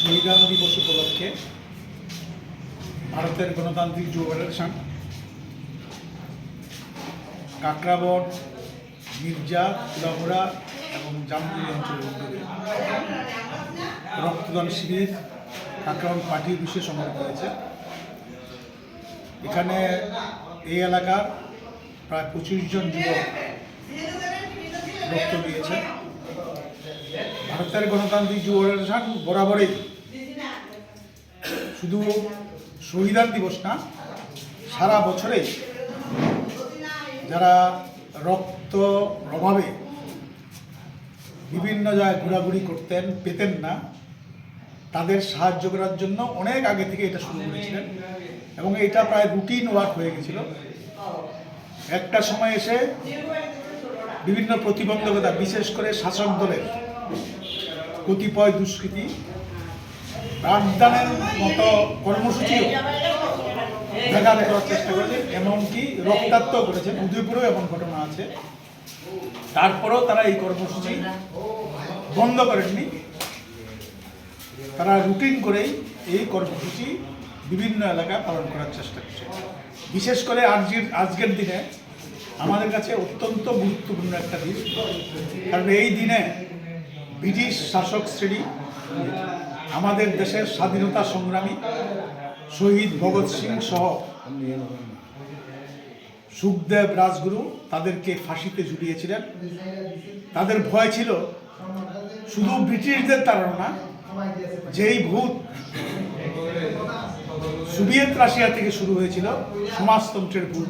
সংবিধান দিবস উপলক্ষে ভারতের গণতান্ত্রিক যুব ফেডারেশন কাকরাবট মির্জা লহরা এবং জামপুরি অঞ্চলের উদ্যোগে রক্তদান শিবির কাকরাবট পার্টি বিশেষ সংগঠিত হয়েছে। এখানে এই এলাকার প্রায় পঁচিশ জন যুবক রক্ত দিয়েছে। ভারতের গণতান্ত্রিক যুব ফেডারেশন বরাবরই শুধু শহীদান দিবস না, সারা বছরে যারা রক্ত অভাবে বিভিন্ন জায়গায় ঘোরাঘুরি করতেন, পেতেন না। তাদের সাহায্য করার জন্য অনেক আগে থেকে এটা শুরু করেছিলেন। এবং এটা প্রায় রুটিন ওয়ার্ক হয়ে গেছিল। একটা সময় এসে বিভিন্ন প্রতিবন্ধকতা, বিশেষ করে শাসক দলের কতিপয় দুষ্কৃতি রাজদানের মতো কর্মসূচিও ব্যাঘাত করার চেষ্টা করেছে এমনকি রক্তাক্ত করেছেন। উদয়পুরেও এমন ঘটনা আছে। তারপরেও তারা এই কর্মসূচি বন্ধ করেননি। তারা রুটিন করেই এই কর্মসূচি বিভিন্ন এলাকায় পালন করার চেষ্টা করছে। বিশেষ করে আজকের আজকের দিনে আমাদের কাছে অত্যন্ত গুরুত্বপূর্ণ একটা দিন, কারণ এই দিনে ব্রিটিশ শাসক শ্রেণি, আমাদের দেশের স্বাধীনতা সংগ্রামী শহীদ ভগৎ সিং সহ সুখদেব রাজগুরু তাদেরকে ফাঁসিতে ঝুলিয়েছিলেন তাদের ভয় ছিল, শুধু ব্রিটিশদের তাড়না, যেই ভূত সোভিয়েত রাশিয়া থেকে শুরু হয়েছিল, সমাজতন্ত্রের ভূত।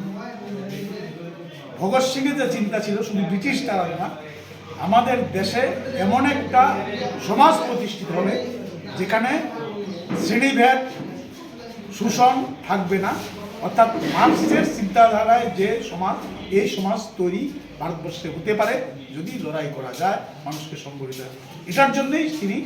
ভগৎ সিংয়ের যে চিন্তা ছিল, শুধু ব্রিটিশ তাড়ানো, আমাদের দেশে এমন একটা সমাজ প্রতিষ্ঠিত হবে, যেখানে শ্রেণীভেদ, শোষণ থাকবে না। অর্থাৎ মার্ক্সের চিন্তাধারায় যে সমাজ এই সমাজ তৈরি ভারতবর্ষে হতে পারে, যদি লড়াই করা যায়, মানুষকে সংগঠিত। এটার জন্যই তিনি